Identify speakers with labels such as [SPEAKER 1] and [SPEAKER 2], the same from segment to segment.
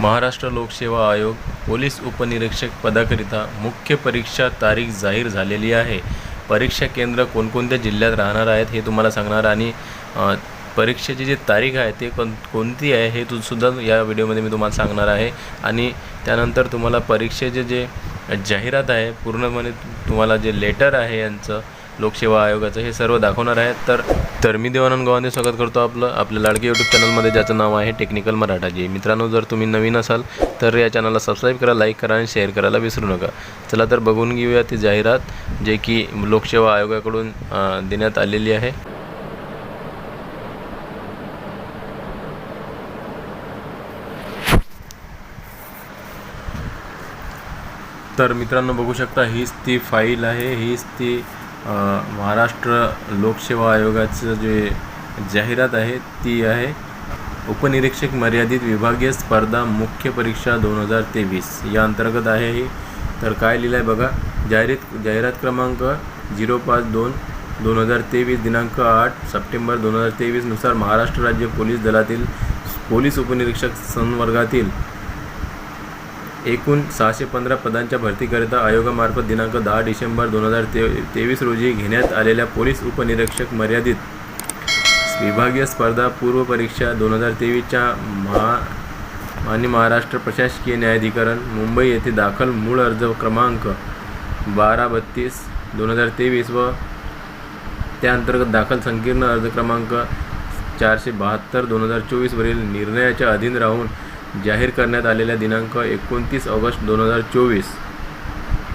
[SPEAKER 1] महाराष्ट्र लोकसेवा आयोग पोलीस उपनिरीक्षक पदाकरिता मुख्य परीक्षा तारीख जाहीर झालेली आहे. परीक्षा केंद्र कोणकोणत्या जिल्ह्यात राहणार आहेत हे तुम्हाला सांगणार आणि परीक्षेची जी तारीख आहे ते कोण कोणती आहे हे तु सुद्धा या व्हिडिओमध्ये मी तुम्हाला सांगणार आहे. आणि त्यानंतर तुम्हाला परीक्षेचे जे जाहिरात आहे पूर्णपणे तुम्हाला जे लेटर आहे यांचं लोकसेवा आयोगाचं हे सर्व दाखवणार आहे तर तर मी देवानंद गव्हाने स्वागत करतो आपलं आपल्या लाडके यूट्यूब चॅनलमध्ये ज्याचं नाव आहे टेक्निकल मराठाजी मित्रांनो जर तुम्ही नवीन असाल तर या चॅनलला सबस्क्राईब करा लाईक करा आणि शेअर करायला विसरू नका. चला तर बघून घेऊया ती जाहिरात जे की लोकसेवा आयोगाकडून देण्यात आलेली आहे. तर मित्रांनो बघू शकता हीच ती फाईल आहे हीच ती महाराष्ट्र लोकसेवा आयोगाचं जे जाहिरात आहे ती आहे उपनिरीक्षक मर्यादित विभागीय स्पर्धा मुख्य परीक्षा दोन हजार तेवीस. या अंतर्गत आहे ही. तर काय लिहिलं आहे बघा? जाहिरात जाहिरात क्रमांक झिरो पाच दोन दोन हजार तेवीस दिनांक आठ सप्टेंबर दोन हजार तेवीसनुसार महाराष्ट्र राज्य पोलीस दलातील पोलीस उपनिरीक्षक संवर्गातील एकूण सहाशे पंधरा पदांच्या भरतीकरिता आयोगामार्फत दिनांक दहा डिसेंबर दोन हजार ते तेवीस रोजी घेण्यात आलेल्या पोलीस उपनिरीक्षक मर्यादित विभागीय स्पर्धा पूर्व परीक्षा दोन हजार तेवीसच्या महा आणि महाराष्ट्र प्रशासकीय न्यायाधिकरण मुंबई येथे दाखल मूळ अर्ज क्रमांक बारा बत्तीस दोन हजार तेवीस व त्याअंतर्गत दाखल संकीर्ण अर्ज क्रमांक चारशे बहात्तर दोन हजार चोवीसवरील निर्णयाच्या अधीन राहून जाहीर करण्यात आलेल्या दिनांक एकोणतीस ऑगस्ट दोन हजार चोवीस.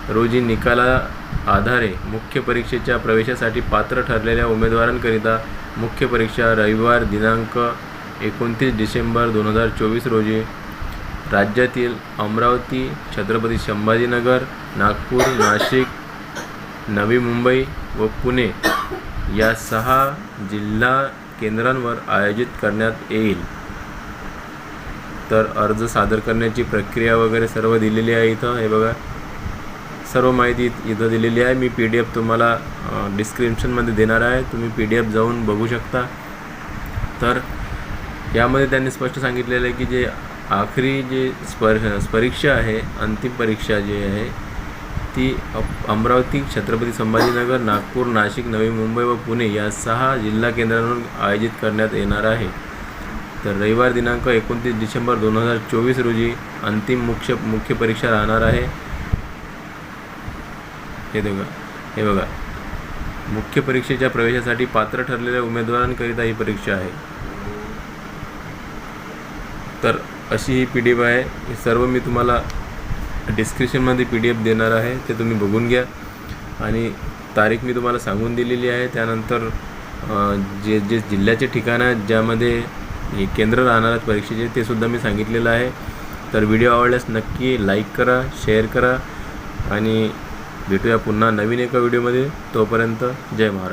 [SPEAKER 1] रोजी निकाला आधारे मुख्य परीक्षेच्या प्रवेशासाठी पात्र ठरलेल्या उमेदवारांकरिता मुख्य परीक्षा रविवार दिनांक एकोणतीस डिसेंबर दोन हजार चोवीस रोजी राज्यातील अमरावती छत्रपती संभाजीनगर नागपूर नाशिक नवी मुंबई व पुणे या सहा जिल्हा केंद्रांवर आयोजित करण्यात येईल. तर अर्ज सादर करण्याची प्रक्रिया वगैरे सर्व दिलेली आहे इथं. हे बघा. सर्व माहिती इथं दिलेली आहे. मी पी डी एफ तुम्हाला डिस्क्रिप्शनमध्ये देणार आहे. तुम्ही पी डी एफ जाऊन बघू शकता. तर यामध्ये त्यांनी स्पष्ट सांगितलेलं आहे की जे आखरी जे स्पर परीक्षा आहे अंतिम परीक्षा जी आहे ती अमरावती छत्रपती संभाजीनगर नागपूर नाशिक नवी मुंबई व पुणे या सहा जिल्हा केंद्रांवर आयोजित करण्यात येणार आहे. तर रविवार दिनांक एकोणतीस डिसेंबर दोन हजार चोवीस रोजी अंतिम मुख्य मुख्य परीक्षा राहणार आहे. हे बघा हे बघा. मुख्य परीक्षेच्या प्रवेशासाठी पात्र ठरलेल्या उमेदवारांकरिता ही परीक्षा आहे. तर अशी ही पी डी एफ आहे. हे सर्व मी तुम्हाला डिस्क्रिप्शनमध्ये पी डी एफ देणार आहे. ते तुम्ही बघून घ्या. आणि तारीख मी तुम्हाला सांगून दिलेली आहे. त्यानंतर जे जे जिल्ह्याचे ठिकाणं आहेत ज्यामध्ये हे केंद्र राहणार आहेत परीक्षेचे ते सुद्धा मी सांगितलेलं आहे. तर व्हिडिओ आवडल्यास नक्की लाईक करा शेअर करा आणि भेटूया पुन्हा नवीन एका व्हिडिओमध्ये तोपर्यंत जय महाराज.